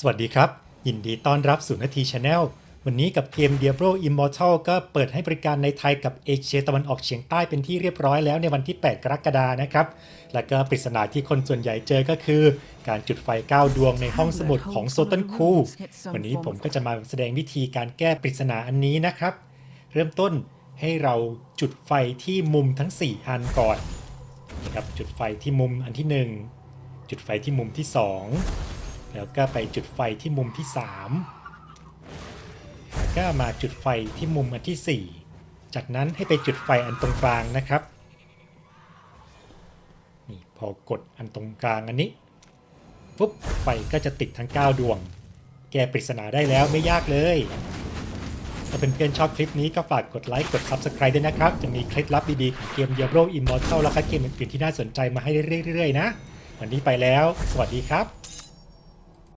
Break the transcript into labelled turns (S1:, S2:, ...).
S1: สวัสดีครับ ยินดีต้อนรับสู่นาทีชาแนลวันนี้กับเกม Diablo Immortal ก็เปิดให้บริการในไทยกับเอเชียตะวันออกเฉียงใต้เป็นที่เรียบร้อยแล้วในวันที่ 8 กรกฎานะครับ แล้วก็ปริศนาที่คนส่วนใหญ่เจอก็คือ การจุดไฟ 9 ดวงในห้องสมุดของโซตันคูวันนี้ผมก็จะมาแสดงวิธีการแก้ปริศนาอันนี้นะครับ เริ่มต้นให้เราจุดไฟที่มุมทั้ง 4 อันก่อนนะครับจุดไฟที่มุมอันที่ 1 จุดไฟที่มุมที่ 2 แล้วก็ไปจุดไฟที่มุมที่ 3 แล้วก็มาจุดไฟที่มุมอันที่ 4 จากนั้นให้ไปจุดไฟอันตรงกลางนะครับนี่พอกดอันตรงกลางอันนี้ปุ๊บไฟก็จะติดทั้ง 9 ดวง แกปริศนาได้แล้วไม่ยากเลย ถ้าเป็นเพื่อนๆชอบคลิปนี้ก็ฝากกดไลค์กด Subscribe ด้วยนะครับ จะมีเคล็ดลับดีๆของเกม Diablo Immortal แล้วก็เกมอื่นๆที่น่าสนใจมาให้เรื่อยๆนะ วันนี้ไปแล้ว สวัสดีครับ